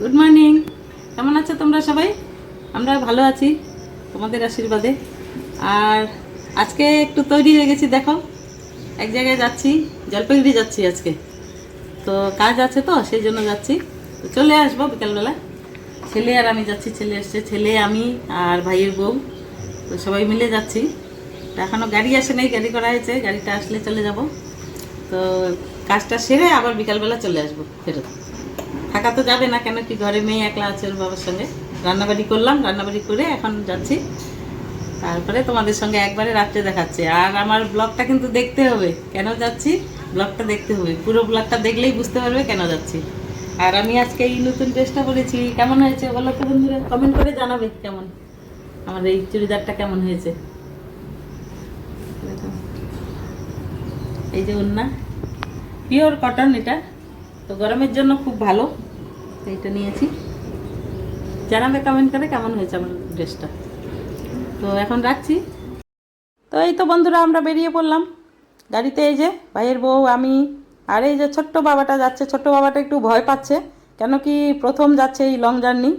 Good morning কেমন আছো তোমরা সবাই? আমরা ভালো আছি তোমাদের আশীর্বাদে। আর আজকে একটু তৈরি হয়ে গেছি, দেখো। এক জায়গায় যাচ্ছি, জলপাইগুড়ি যাচ্ছি আজকে। তো কাজ আছে তো, সেই জন্য যাচ্ছি। তো চলে আসব বিকালবেলা। ছেলে আর আমি যাচ্ছি, ছেলে এসছে। ছেলে, আমি আর ভাইয়ের বউ। তো সবাই মিলে যাচ্ছি। তো এখনও গাড়ি আসে নাই, গাড়ি করা হয়েছে। গাড়িটা আসলে চলে যাব। তো কাজটা সেরে আবার বিকালবেলা চলে আসব, ফেরত। থাকা তো যাবে না কেন? কি ঘরে মেয়ে একলা আছে ওর বাবার সঙ্গে? রান্নাবাড়ি করলাম, রান্নাবাড়ি করে এখন যাচ্ছি। তারপরে তোমাদের সঙ্গে একবারে রাত্রে দেখাচ্ছে। আর আমার ব্লগটা কিন্তু দেখতে হবে। কেন যাচ্ছি? ব্লগটা দেখতে হবে। পুরো ব্লগটা দেখলেই বুঝতে পারবে কেন যাচ্ছি। আর আমি আজকে এই নতুন ড্রেসটা পরেছি। কেমন হয়েছে বলো তো বন্ধুরা? কমেন্ট করে জানাবে কেমন? আমার এই চুড়িদারটা কেমন হয়েছে? এই যে ওন্না পিওর কটন এটা। তো গরমের জন্য খুব ভালো। এইটা নিয়েছি। জানাবে কমেন্ট করে কেমন হয়েছে আমার ড্রেসটা তো এখন রাখছি। তো এই তো বন্ধুরা, আমরা বেরিয়ে পড়লাম। গাড়িতে এই যে ভাইয়ের বউ, আমি আর এই যে ছোট্ট বাবাটা যাচ্ছে, ছোট্ট বাবাটা একটু ভয় পাচ্ছে। কেন কি প্রথম যাচ্ছে এই লং জার্নি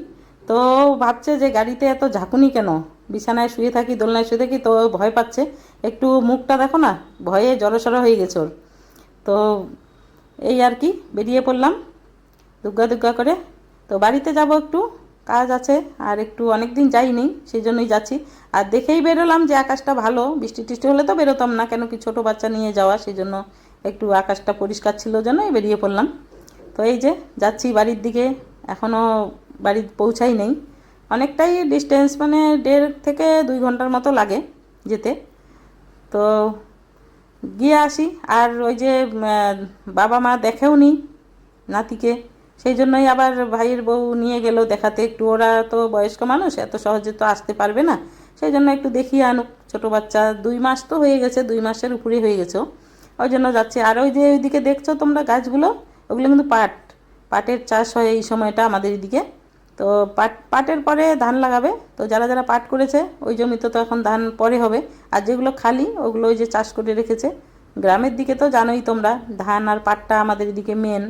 তো ভাবছে যে গাড়িতে এত ঝাঁকুনি কেন? বিছানায় শুয়ে থাকি, দোলনায় শুয়ে থাকি, তো ভয় পাচ্ছে। একটু মুখটা দেখো না, ভয়ে জড়সড় হয়ে গেছে ওর। তো এই আর কি, বেরিয়ে পড়লাম। দুগ্গা দুগ্গা করে। তো বাড়িতে যাব একটু, কাজ আছে, আর একটু অনেক দিন যাইনি, সেই জন্যই যাচ্ছি। আর দেখেই বেরোলাম যে আকাশটা ভালো, বৃষ্টি টিষ্টি হলে তো বেরোতাম না, কেন কি ছোটো বাচ্চা নিয়ে যাওয়া, সেই জন্য একটু আকাশটা পরিষ্কার ছিল জন্যই বেরিয়ে পড়লাম। তো এই যে যাচ্ছি বাড়ির দিকে এখনও বাড়ি পৌঁছাই নেই। অনেকটাই ডিস্টেন্স মানে দেড় থেকে দুই ঘণ্টার মতো লাগে যেতে। তো গিয়ে আসি। আর ওই যে বাবা মা দেখেও নি নাতিকে। সেই জন্যই আবার ভাইয়ের বউ নিয়ে গেল দেখাতে। একটু ওরা তো বয়স্ক মানুষ, এত সহজে তো আসতে পারবে না। সেই জন্য একটু দেখিয়ে আনুক। ছোটো বাচ্চা দুই মাস তো হয়ে গেছে, দুই মাসের উপরে হয়ে গেছে ওই জন্য যাচ্ছে। আর ওই যে ওইদিকে দেখছ তোমরা গাছগুলো? ওগুলো কিন্তু পাট। পাটের চাষ হয় এই সময়টা আমাদের এদিকে। তো পাট, পাটের পরে ধান লাগাবে। তো যারা যারা পাট করেছে, ওই জমিতে তো এখন ধান পরে হবে। আর যেগুলো খালি, ওগুলো ওই যে চাষ করে রেখেছে। গ্রামের দিকে তো জানোই তোমরা, ধান আর পাটটা আমাদের এদিকে মেন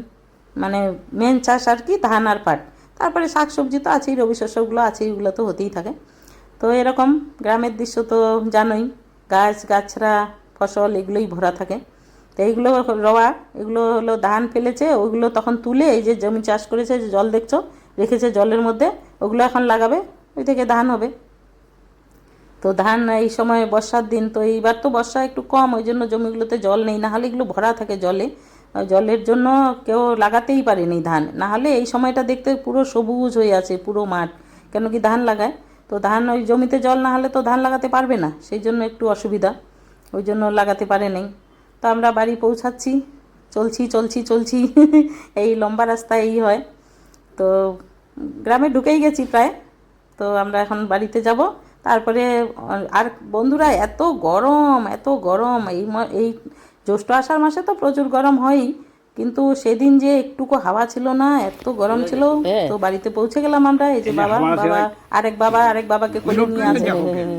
মানে মেন চাষ আর কি, ধান আর পাট। তারপরে শাক সবজি তো আছেই, রবি শস্যগুলো আছেই এগুলো তো হতেই থাকে। তো এরকম গ্রামের দৃশ্য তো জানোই। গাছ, গাছরা, ফসল এগুলোই ভরা থাকে। তো এইগুলো রওয়া, এগুলো হলো ধান ফেলেছে ওইগুলো তখন তুলে এই যে জমি চাষ করেছে জল দেখছ রেখেছে জলের মধ্যে, ওগুলো এখন লাগাবে, ওই থেকে ধান হবে। তো ধান এই সময় বর্ষার দিন, তো এইবার তো বর্ষা একটু কম, ওই জন্য জমিগুলোতে জল নেই। না হলে এগুলো ভরা থাকে জলে। জলের জন্য কেউ লাগাতেই পারেনি ধান। না হলে এই সময়টা দেখতে পুরো সবুজ হয়ে আছে, পুরো মাঠ। কেন কি ধান লাগায়? তো ধান ওই জমিতে জল না হলে তো ধান লাগাতে পারবে না। সেই জন্য একটু অসুবিধা। ওই জন্য লাগাতে পারে নেই। তো আমরা বাড়ি পৌঁছাচ্ছি। চলছি চলছি চলছি। এই লম্বা রাস্তা এই হয়। তো গ্রামে ঢুকেই গেছি প্রায়। তো আমরা এখন বাড়িতে যাব। তারপরে আর বন্ধুরা এত গরম এত গরম। এই ম- এই জ্যৈষ্ঠ আষাঢ় মাসে তো প্রচুর গরম হয়ই। কিন্তু সেদিন যে একটুকু হাওয়া ছিল না এত গরম ছিল। তো বাড়িতে পৌঁছে গেলাম আমরা। এই যে বাবা বাবা আরেক বাবা আরেক বাবাকে কোলে নিয়ে আসে।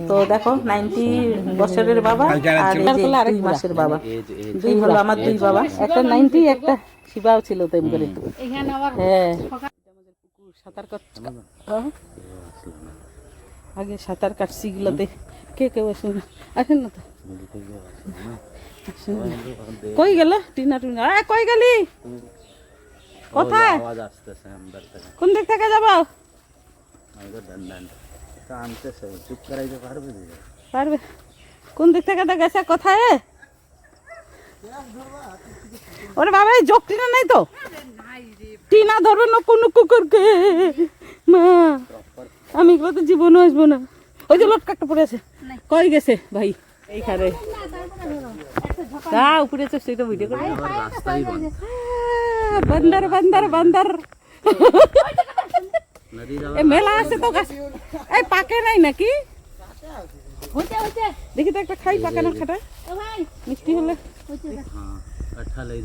তো দেখো নাইনটি বছরের বাবা আর এই যে দুই মাসের বাবা। দুই হলো আমার দুই বাবা। একটা নাইনটি একটা শিবাও ছিল তেম করে। হ্যাঁ। সাঁতার কাট হ্যাঁ? আগে সাঁতার কাটছি গুলোতে কে কেউ আসে না আসেন না। তো কই গেল? টিনা টুনা। কই গেলি? কোথায়? আওয়াজ আসতেছে আমাদের থেকে। কোন দিক থেকে যাব? পারবে পারবে। কোন দিক থেকে তো গেছে? কোথায়? ওরে বাবা, এই যোগ টিনা নাই তো? টিনা ধরবে নকু নকু করকে। মা, আমি এগুলো তো জীবনও আসব না। ওই যে লোট কাকটা পড়ে আছে। কই গেছে? ভাই, এইখানে। যা উপরে তো সেটা ভিডিও করে বান্দার বান্দার বান্দার। এ মেলা আছে তো গাছ। এই পাকে নাই নাকি? দেখি তো একটা খাই, পাকে না খাটা। মিষ্টি হলে। হ্যাঁ খাই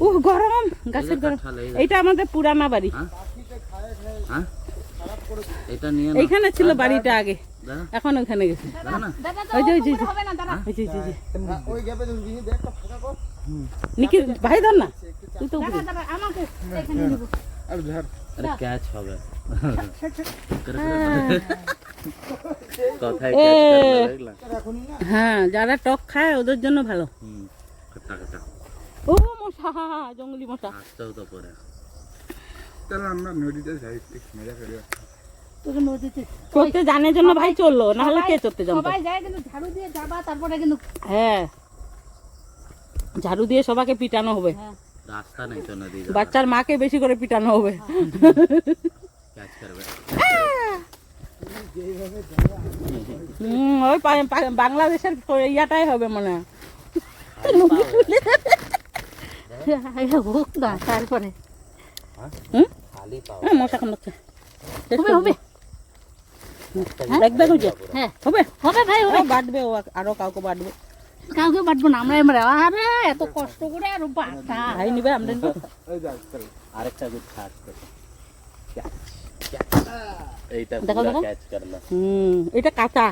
উহ গরম গাছের গরম। কাঁঠাল আমাদের পুরানা বাড়ি। হ্যাঁ? হ্যাঁ? এটা নিয়ে না এইখানে ছিল বাড়িটা আগে। এখন ওখানে গেছে। ওই যে ওই যে ওই যে, ওই যে, ওই যে, ওই যে। নিকি ভাই ধর না। তুই তো। আরে ক্যাচ হবে। ক্যাচ করবে দেখলা হ্যাঁ যারা টক খায় ওদের জন্য ভালো। ও মশা জঙ্গলি মশা। আসতেও তো পরে। চলো আমরা নদীতে যাই মজা করি। তোকে নদীতে জন্য ভাই চলল নাহলে কে চড়তে জানতো সবাই যায় কিন্তু ঝাড়ু দিয়ে যাবা তারপরে কিন্তু হ্যাঁ। ঝাড়ু দিয়ে সবাইকে পিটানো হবে। হ্যাঁ। রাস্তা নেই তো নদী বাচ্চার মাকে বেশি করে পিটানো হবে। ক্যাচ করবে। হুম ওই বাংলাদেশের ইয়াটাই হবে মনে হয়। হোক না তারপরে হুম হ্যাঁ, মশা কামড়াচ্ছে। হবে হবে। হয়েছে হ্যাঁ। হবে? হবে ভাই হবে। বাটবে ও আরও কাউকে বাটবে কাউকে বাটবো না আমরা এমরা। আরে এত কষ্ট করে আর বাটা ভাই নিবে আমরা আরেকটা গুড ক্যাচ এইটা দেখো, পুরো দেখো। ক্যাচ করল হুম এটা কাঁচা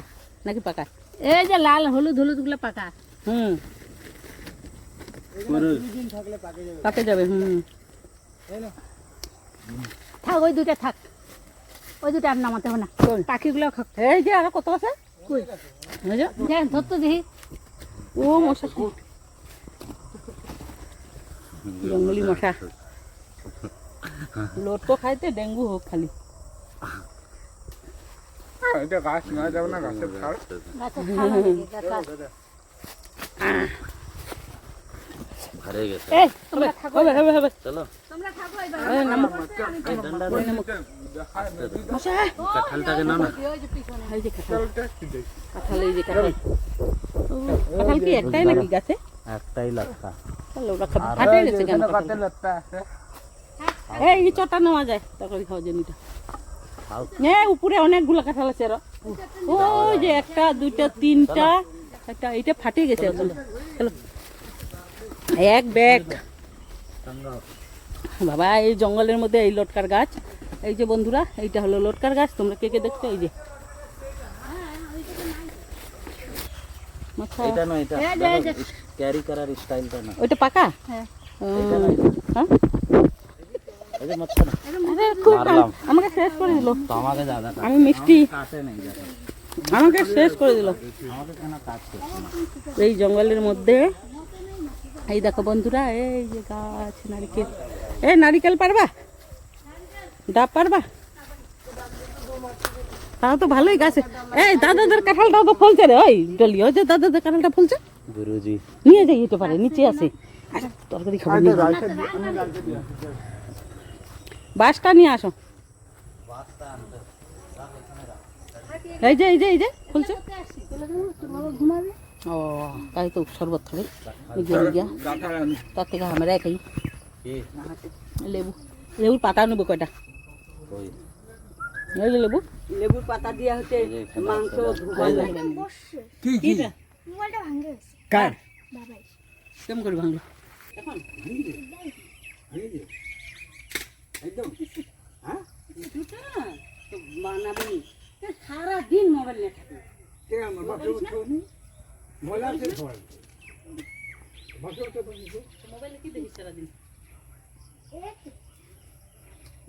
নাকি পাকা? এই যে লাল হলুদ হলুদগুলো পাকা। হুম। পাকে যাবে হুম। থাক ওই দুইটা থাক। ওই দুইটা আর নামাতে হবে না? পাখিগুলো খাক। এই যে আরও কত আছে? ধরতো দেখি। ও মশা জঙ্গলি মশা। লোট তো খাইতে ডেঙ্গু হোক খালি। এটা গাছ না যাবে না গাছে ভরে গেছে। এই তোমরা থাকো। হবে হবে হবে। চলো। কাঁঠাল কি একটাই নাকি গাছে? একটাই লাগতা ফাটে গেছে কেন এই নেওয়া যায়। তরকারি খাওয়ার জন্যটা এ উপরে অনেকগুলো কাঁঠাল আছে আরও। ওই যে একটা দুইটা তিনটা। একটা এইটা ফাটে গেছে। চলো এক ব্যাগ। বাবা এই জঙ্গলের মধ্যে এই লটকার গাছ। এই যে বন্ধুরা এইটা হলো লটকার গাছ। তোমরা কে কে দেখছ? এই যে। এটা না এটা এই যে, এই যে। ক্যারি করার স্টাইলটা না ওইটা পাকা? হ্যাঁ। হ্যাঁ? এই যে মাছটা না। আরে খুব মারলাম। আমাকে শেষ করে দিল। দাদা আমি মিষ্টি। আমাকে শেষ করে দিল। এই জঙ্গলের মধ্যে এই দেখো বন্ধুরা এই যে গাছ নারিকেল। এই নারিকেল পারবা? ডাব পারবা? তাও তো ভালোই গাছে এই দাদাদের কাঁঠালটাও তো ফলছে রে ওই ডলি ওই যে দাদাদের কাঁঠালটা ফলছে? গুরুজি। নিয়ে যাই যেতে পারে নিচে আছে। আরে, তরকারি খাব বাসটা নিয়ে আসো। এই যে এই যে এই যে ফুলছে? ও তাই তো শরবত খাবে। তার থেকে আমরা কি লেবু। লেবুর পাতা নেব কয়টা? লেবু। লেবুর পাতা দিয়া হচ্ছে না। কি কি? কার? কেমন করে ভাঙলো? এখন বানাবি সারা দিন মোবাইল নিয়ে থাকবে। কে বাসে উঠনি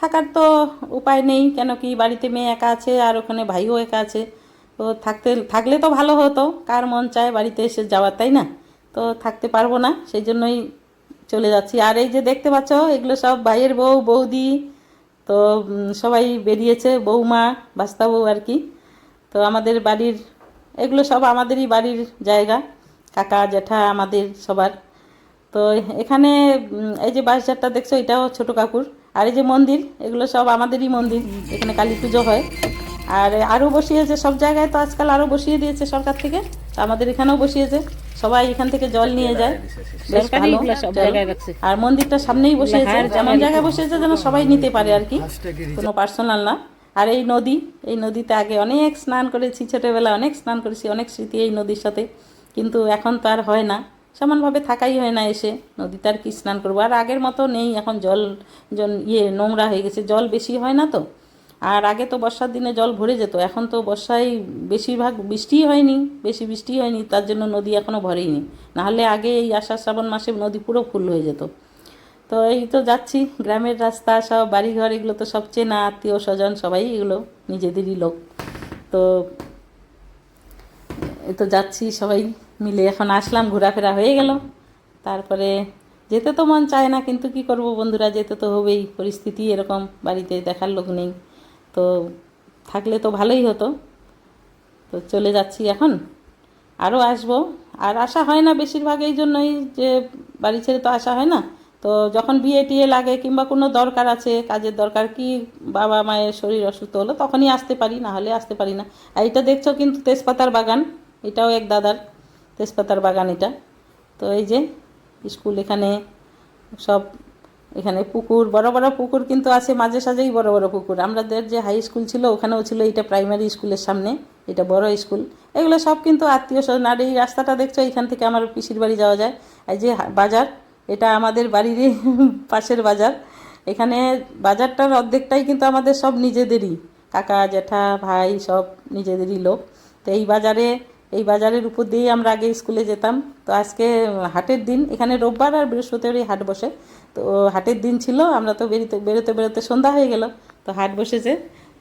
থাকার তো উপায় নেই, কেন কি বাড়িতে মেয়ে একা আছে আর ওখানে ভাইও একা আছে। তো থাকতে, থাকলে তো ভালো হতো, কার মন চায় বাড়িতে এসে যাওয়ার, তাই না? তো থাকতে পারব না, সেই জন্যই চলে যাচ্ছি। আর এই যে দেখতে পাচ্ছ, এগুলো সব ভাইয়ের বউ, বৌদি, তো সবাই বেরিয়েছে, বৌমা বাস্তা বউ আর কি। তো আমাদের বাড়ির, এগুলো সব আমাদেরই বাড়ির জায়গা, কাকা, জ্যাঠা, আমাদের সবার। তো এখানে এই যে বাঁশঝাড়টা দেখছ, এটাও ছোট কাকুর। আর এই যে মন্দির এগুলো সব আমাদেরই মন্দির এখানে কালী পুজো হয়। আর আরও বসিয়েছে সব জায়গায় তো আজকাল আরও বসিয়ে দিয়েছে সরকার থেকে তো আমাদের এখানেও বসিয়েছে। সবাই এখান থেকে জল নিয়ে যায় বেশ ভালো। আর মন্দিরটা সামনেই বসিয়েছে যেমন জায়গায় বসিয়েছে যেন সবাই নিতে পারে আর কি কোনো পার্সোনাল না। আর এই নদী এই নদীতে আগে অনেক স্নান করেছি ছোটোবেলা অনেক স্নান করেছি অনেক স্মৃতি এই নদীর সাথে। কিন্তু এখন তো আর হয় না। সমানভাবে থাকাই হয় না এসে। নদীতে আর কি স্নান করব। আর আগের মতো নেই, এখন জল ইয়ে নোংরা হয়ে গেছে। জল বেশি হয় না তো। আর আগে তো বর্ষার দিনে জল ভরে যেত, এখন তো বর্ষায় বেশিরভাগ বৃষ্টিই হয়নি, বেশি বৃষ্টি হয়নি, তার জন্য নদী এখনও ভরেইনি। নাহলে আগে এই আষাঢ় শ্রাবণ মাসে নদী পুরো ফুল হয়ে যেত। তো এই তো যাচ্ছি, গ্রামের রাস্তা, সব বাড়িঘর, এগুলো তো সব চেনা, আত্মীয়, স্বজন, সবাই এগুলো নিজেদেরই লোক। তো তো যাচ্ছি সবাই। মিলে এখন আসলাম, ঘোরাফেরা হয়ে গেল। তারপরে যেতে তো মন চায় না, কিন্তু কি করব বন্ধুরা, যেতে তো হবেই। পরিস্থিতি এরকম, বাড়িতে দেখার লোক নেই। তো থাকলে তো ভালোই হতো। তো চলে যাচ্ছি এখন। আরও আসব। আর আসা হয় না বেশিরভাগ এই জন্যই যে বাড়ি ছেড়ে তো আসা হয় না। তো যখন বিয়ে টিয়ে লাগে কিংবা কোনো দরকার আছে, কাজের দরকার, কি বাবা মায়ের শরীর অসুস্থ হলো, তখনই আসতে পারি, না হলে আসতে পারি না। আর এটা দেখছ কিন্তু তেজপাতার বাগান, এটাও এক দাদার। তেজপাতার বাগান এটা। তো এই যে স্কুল এখানে সব এখানে পুকুর, বড় বড় পুকুর কিন্তু আছে, মাঝে সাঝেই বড় বড় পুকুর। আমাদের যে হাই স্কুল ছিল, ওখানেও ছিল এটা প্রাইমারি স্কুলের সামনে, এটা বড় স্কুল এগুলো সব কিন্তু আত্মীয় স্বজন আর এই রাস্তাটা দেখছ, এখান থেকে আমার পিসির বাড়ি যাওয়া যায়। এই যে বাজার, এটা আমাদের বাড়িরই পাশের বাজার। এখানে বাজারটার অর্ধেকটাই কিন্তু আমাদের সব নিজেদেরই। কাকা, জ্যাঠা, ভাই সব নিজেদেরই লোক। তো এই বাজারে এই বাজারের উপর দিয়েই আমরা আগে স্কুলে যেতাম। তো আজকে হাটের দিন, এখানে রোববার আর বৃহস্পতিবারই হাট বসে। তো হাটের দিন ছিল, আমরা তো বেরোতে বেরোতে বেরোতে সন্ধ্যা হয়ে গেল। তো হাট বসেছে,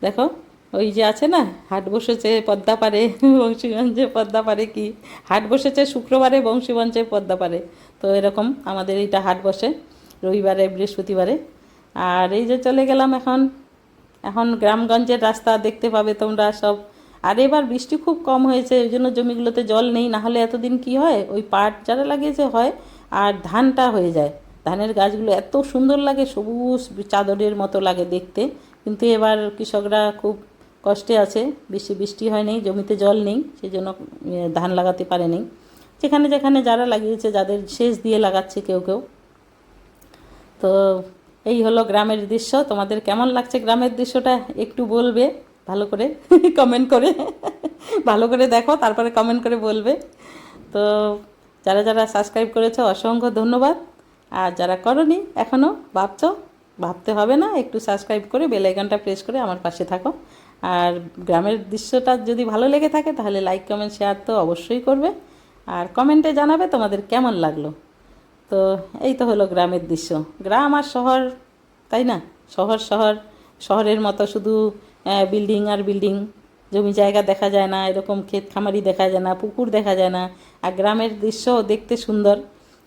দেখো, ওই যে আছে না, হাট বসেছে পদ্মা পদ্মাপাড়ে বংশীগঞ্জে পদ্মাপাড়ে কি? হাট বসেছে শুক্রবারে বংশীগঞ্জে পদ্মাপাড়ে তো এরকম আমাদের এইটা হাট বসে, রবিবারে, বৃহস্পতিবারে। আর এই যে চলে গেলাম এখন এখন গ্রামগঞ্জের রাস্তা দেখতে পাবে তোমরা সব। আর এবার বৃষ্টি খুব কম হয়েছে ওই জন্য জমিগুলোতে জল নেই না হলে এতদিন কি হয়? ওই পাট যারা লাগিয়েছে হয়, আর ধানটা হয়ে যায়। ধানের গাছগুলো এত সুন্দর লাগে, সবুজ চাদরের মতো লাগে দেখতে। কিন্তু এবার কৃষকরা খুব কষ্টে আছে, বেশি বৃষ্টি হয়নি জমিতে জল নেই সেই জন্য ধান লাগাতে পারেনি যেখানে যেখানে যারা লাগিয়েছে, যাদের সেচ দিয়ে লাগাচ্ছে কেউ কেউ। তো এই হলো গ্রামের দৃশ্য, তোমাদের কেমন লাগছে গ্রামের দৃশ্যটা একটু বলবে? ভালো করে কমেন্ট করে, ভালো করে দেখো, তারপরে কমেন্ট করে বলবে। তো যারা যারা সাবস্ক্রাইব করেছ, অসংখ্য ধন্যবাদ। আর যারা করনি এখনও ভাবছ, ভাবতে হবে না, একটু সাবস্ক্রাইব করে বেল আইকনটা প্রেস করে আমার পাশে থাকো। আর গ্রামের দৃশ্যটা যদি ভালো লেগে থাকে, তাহলে লাইক কমেন্ট শেয়ার তো অবশ্যই করবে। আর কমেন্টে জানাবে তোমাদের কেমন লাগল। তো এই তো হলো গ্রামের দৃশ্য। গ্রাম আর শহর, তাই না? শহর শহর, শহরের মতো শুধু বিল্ডিং আর বিল্ডিং। জমি জায়গা দেখা যায় না, এরকম ক্ষেত খামারি দেখা যায় না, পুকুর দেখা যায় না। আর গ্রামের দৃশ্য দেখতে সুন্দর।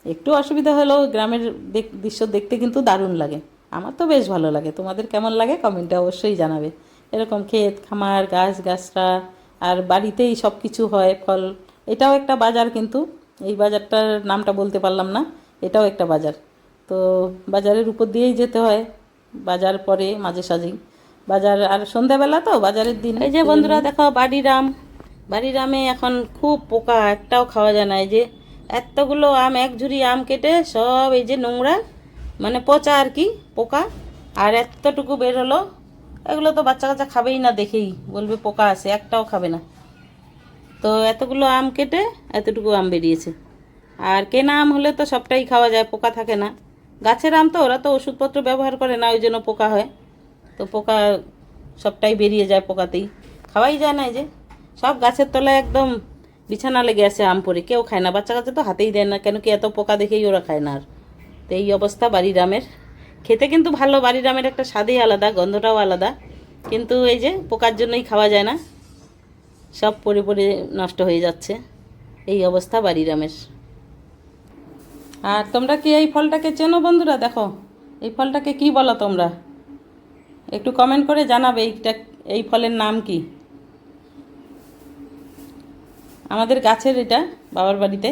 একটু অসুবিধা হলেও গ্রামের দৃশ্য দেখতে কিন্তু দারুণ লাগে। আমার তো বেশ ভালো লাগে। তোমাদের কেমন লাগে? কমেন্টে অবশ্যই জানাবে। এরকম ক্ষেত, খামার, গাছ গাছরা আর বাড়িতেই সব কিছু হয়, ফল। এটাও একটা বাজার কিন্তু। এই বাজারটার নামটা বলতে পারলাম না। এটাও একটা বাজার। তো বাজারের উপর দিয়েই যেতে হয়। বাজার পরে মাঝে সাঝেই। বাজার, আর সন্ধ্যাবেলা তো, বাজারের দিন। এই যে বন্ধুরা, দেখো, বাড়িরাম। বাড়িরামে এখন খুব পোকা, একটাও খাওয়া যায় না। এই যে এতগুলো আম, এক ঝুড়ি আম কেটে সব এই যে নোংরা মানে পচা আর কি, পোকা। আর এতটুকু বের হলো, এগুলো তো বাচ্চা কাচ্চা খাবেই না দেখেই, বলবে পোকা আছে, একটাও খাবে না। তো এতগুলো আম কেটে এতটুকু আম বেরিয়েছে। আর কেনা আম হলে তো সবটাই খাওয়া যায়, পোকা থাকে না। গাছের আম তো, ওরা তো ওষুধপত্র ব্যবহার করে না, ওই জন্য পোকা হয়। তো পোকা সবটাই বেরিয়ে যায় পোকাতেই। খাওয়াই যায় না এই যে। সব গাছের তলায় একদম বিছানা লেগে আছে আম পরে। কেউ খায় না। বাচ্চা কাচ্চা তো হাতেই দেয় না। কেন কি এত পোকা দেখেই ওরা খায় না আর। তো এই অবস্থা বাড়ির আমের। খেতে কিন্তু ভালো। বাড়ির আমের একটা স্বাদই আলাদা, গন্ধটাও আলাদা। কিন্তু এই যে পোকার জন্যই খাওয়া যায় না। সব পরে পরে নষ্ট হয়ে যাচ্ছে। এই অবস্থা বাড়ির আমের। আর তোমরা কি এই ফলটাকে চেনো বন্ধুরা? দেখো। এই ফলটাকে কি বলো তোমরা? একটু কমেন্ট করে জানাবে এইটা, এই ফলের নাম কি? আমাদের গাছের এটা বাবার বাড়িতে।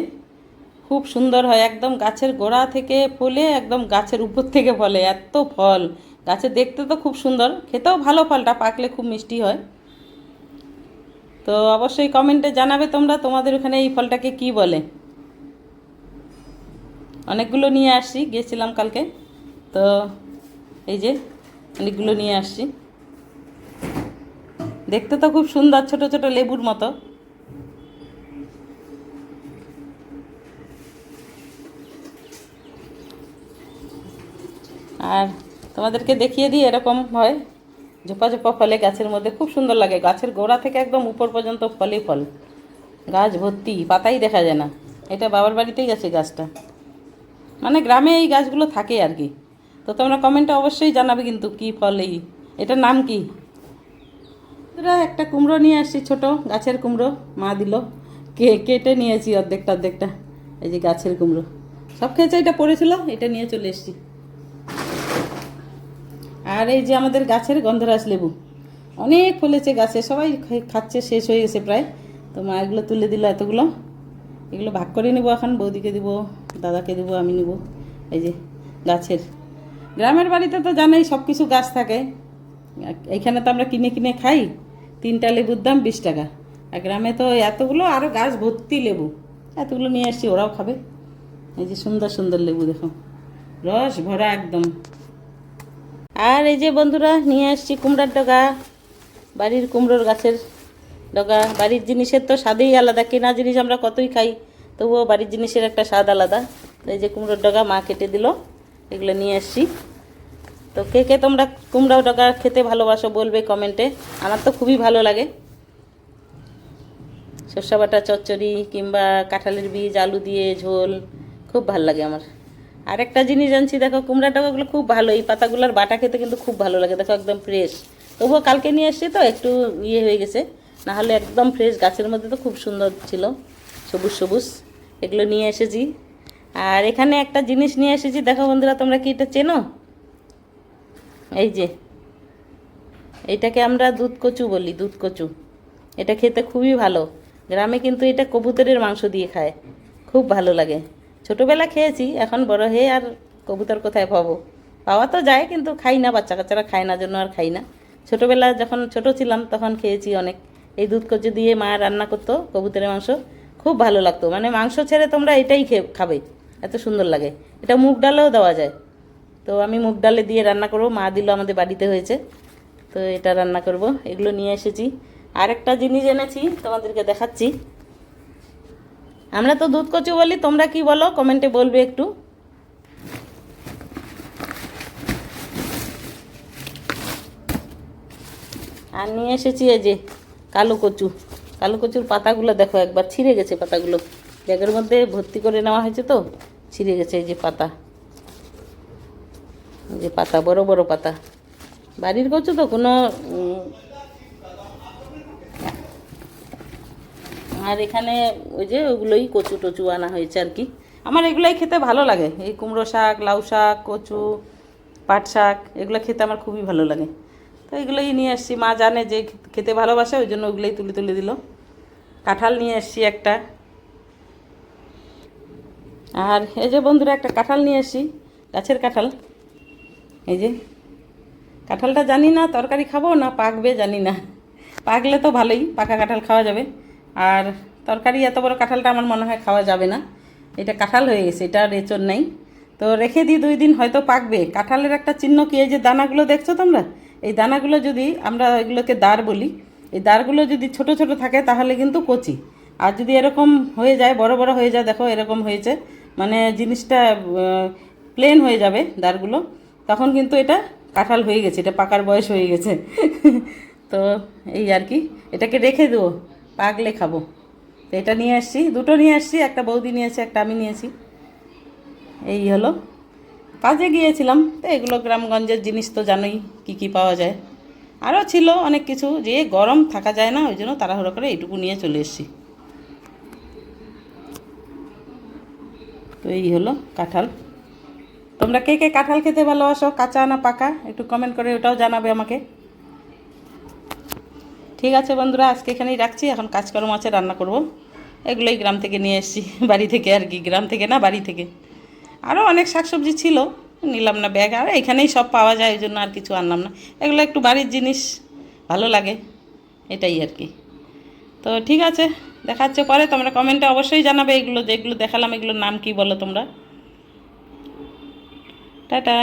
খুব সুন্দর হয়, একদম গাছের গোড়া থেকে ফলে একদম গাছের উপর থেকে ফলে, এত ফল। গাছে দেখতে তো খুব সুন্দর, খেতেও ভালো ফলটা, পাকলে খুব মিষ্টি হয়। তো অবশ্যই কমেন্টে জানাবে তোমরা, তোমাদের ওখানে এই ফলটাকে কি বলে। অনেকগুলো নিয়ে আসছি গিয়েছিলাম কালকে। তো এই যে অনেকগুলো নিয়ে আসছি। দেখতে তো খুব সুন্দর ছোট ছোট লেবুর মতো। আর তোমাদেরকে দেখিয়ে দিই এরকম হয়, ঝোপা ঝোপা ফলে গাছের মধ্যে খুব সুন্দর লাগে। গাছের গোড়া থেকে একদম উপর পর্যন্ত ফলে ফল। গাছ ভর্তি, পাতাই দেখা যায় না। এটা বাবার বাড়িতেই আছে গাছটা। মানে গ্রামে এই গাছগুলো থাকে আর কি। তো তোমরা কমেন্টে অবশ্যই জানাবে কিন্তু কি ফল এই। এটার নাম কি? তোরা একটা কুমড়ো নিয়ে আসছি ছোট, গাছের কুমড়ো। মা দিল। কে, কেটে নিয়েছি অর্ধেকটা অর্ধেকটা। এই যে গাছের কুমড়ো। সব খেয়েছে, এটা পড়েছিল, এটা নিয়ে চলে এসেছি। আর এই যে আমাদের গাছের গন্ধরাজ লেবু। অনেক ফলেছে গাছে, সবাই খাচ্ছে, শেষ হয়ে গেছে প্রায়। তো মা এগুলো তুলে দিল এতগুলো। এগুলো ভাগ করে নেব এখন, বৌদিকে দিব, দাদাকে দিব, আমি নেব। এই যে গাছের। গ্রামের বাড়িতে তো জানোই সব কিছু গাছ থাকে। এইখানে তো আমরা কিনে কিনে খাই, তিনটা লেবুর দাম বিশ টাকা। আর গ্রামে তো এতগুলো আরও গাছ ভর্তি লেবু, এতগুলো নিয়ে আসছি, ওরাও খাবে। এই যে সুন্দর সুন্দর লেবু দেখো, রস ভরা একদম। আর এই যে বন্ধুরা, নিয়ে আসছি কুমড়ার ডগা, বাড়ির কুমড়োর গাছের ডগা। বাড়ির জিনিসের তো স্বাদেই আলাদা, কেনা জিনিস আমরা কতই খাই, তবুও বাড়ির জিনিসের একটা স্বাদ আলাদা। এই যে কুমড়োর ডগা মা কেটে দিল। এগুলো নিয়ে আসছি। তো কে কে তোমরা কুমড়াও ডগা খেতে ভালোবাসো বলবে কমেন্টে। আমার তো খুবই ভালো লাগে। সর্ষা বাটা, চচ্চড়ি কিংবা কাঁঠালের বীজ, আলু দিয়ে ঝোল, খুব ভালো লাগে আমার। আর একটা জিনিস জানছি, দেখো কুমড়া টাকাগুলো খুব ভালো, এই পাতাগুলোর বাটা খেতে কিন্তু খুব ভালো লাগে, দেখো একদম ফ্রেশ তবুও কালকে নিয়ে এসছি তো, একটু ইয়ে হয়ে গেছে। না হলে একদম ফ্রেশ গাছের মধ্যে তো খুব সুন্দর ছিল, সবুজ সবুজ। এগুলো নিয়ে এসেছি। আর এখানে একটা জিনিস নিয়ে এসেছি। দেখো বন্ধুরা, তোমরা কি এটা চেনো? এই যে, এটাকে আমরা দুধ কচু বলি, দুধ কচু। এটা খেতে খুবই ভালো। গ্রামে কিন্তু এটা কবুতরের মাংস দিয়ে খায়। খুব ভালো লাগে। ছোটোবেলা খেয়েছি, এখন বড় হয়ে আর কবুতর কোথায় পাবো? পাওয়া তো যায়, কিন্তু খাই না, বাচ্চা কাচ্চারা খায় না, জন্য আর খাই না। ছোটোবেলা যখন ছোট ছিলাম, তখন খেয়েছি অনেক। এই দুধ কচু দিয়ে মা রান্না করতো কবুতরের মাংস। খুব ভালো লাগতো। মানে মাংস ছেড়ে তোমরা এটাই খাবে। এত সুন্দর লাগে। এটা মুগ ডালেও দেওয়া যায়। তো আমি মুগ ডালে দিয়ে রান্না করব। মা দিল আমাদের বাড়িতে হয়েছে। তো এটা রান্না করব। এগুলো নিয়ে এসেছি। আর একটা জিনিস এনেছি, তোমাদেরকে দেখাচ্ছি। আমরা তো দুধ কচু বলি, তোমরা কি বলো? কমেন্টে বলবে একটু। আর নিয়ে এসেছি এই যে কালো কচু। কালো কচুর পাতাগুলো দেখো একবার, ছিঁড়ে গেছে পাতাগুলো। ব্যাগের মধ্যে ভর্তি করে নেওয়া হয়েছে তো, ছিঁড়ে গেছে এই যে পাতা। এই যে পাতা, বড় বড় পাতা। বাড়ির কচু তো কোনো আর এখানে ওই যে ওগুলোই কচু টচু আনা হয়েছে আর কি। আমার এগুলোই খেতে ভালো লাগে। এই কুমড়ো শাক, লাউ শাক, কচু, পাট শাক, এগুলো খেতে আমার খুবই ভালো লাগে। তো এগুলোই নিয়ে আসছি। মা জানে যে খেতে ভালোবাসে, ওই জন্য ওগুলোই তুলে তুলে দিল। কাঁঠাল নিয়ে আসছি একটা। আর এই যে বন্ধুরা, একটা কাঁঠাল নিয়ে আসছি গাছের কাঁঠাল। এই যে, কাঁঠালটা জানি না তরকারি খাব না পাকবে জানি না। পাকলে তো ভালোই, পাকা কাঁঠাল খাওয়া যাবে। আর তরকারি এত বড় কাঁঠালটা আমার মনে হয় খাওয়া যাবে না। এটা কাঁঠাল হয়ে গেছে, এটা এঁচড় নেই। তো রেখে দিই দুই দিন, হয়তো পাকবে। কাঁঠালের একটা চিহ্ন কি, এই যে দানাগুলো দেখছ তোমরা? এই দানাগুলো যদি আমরা এগুলোকে দাঁড় বলি, এই দাঁড়গুলো যদি ছোট ছোট থাকে তাহলে কিন্তু কচি। আর যদি এরকম হয়ে যায়, বড় বড় হয়ে যায়, দেখো এরকম হয়েছে। মানে জিনিসটা প্লেন হয়ে যাবে দাঁড়গুলো। তখন কিন্তু এটা কাঁঠাল হয়ে গেছে, এটা পাকার বয়স হয়ে গেছে। তো এই আর কি, এটাকে রেখে দেবো, পাকলে খাব। তো এটা নিয়ে আসছি, দুটো নিয়ে আসছি, একটা বৌদি নিয়ে নিয়েছে, একটা আমি নিয়েছি। এই হলো, কাজে গিয়েছিলাম, তো এগুলো গ্রামগঞ্জের জিনিস তো জানোই কি কি পাওয়া যায়। আরও ছিল অনেক কিছু, যে গরম থাকা যায় না, ওই জন্য তাড়াহুড়ো করে এইটুকু নিয়ে চলে এসেছি। তো এই হলো কাঁঠাল। তোমরা কে কে কাঁঠাল খেতে ভালোবাসো, কাঁচা না পাকা, একটু কমেন্ট করে ওটাও জানাবে আমাকে। ঠিক আছে বন্ধুরা, আজকে এখানেই রাখছি। এখন কাজকর্ম আছে, রান্না করব। এগুলোই গ্রাম থেকে নিয়ে এসেছি, বাড়ি থেকে আর কি, গ্রাম থেকে না, বাড়ি থেকে। আরও অনেক শাকসবজি ছিল, নিলাম না ব্যাগ। আর এখানেই সব পাওয়া যায় ওই জন্য আর কিছু আনলাম না। এগুলো একটু বাড়ির জিনিস, ভালো লাগে, এটাই আর কি। তো ঠিক আছে দেখাচ্ছে পরে, তোমরা কমেন্টে অবশ্যই জানাবে এগুলো, যেগুলো দেখালাম, এগুলোর নাম কি বলো তোমরা। টাটা।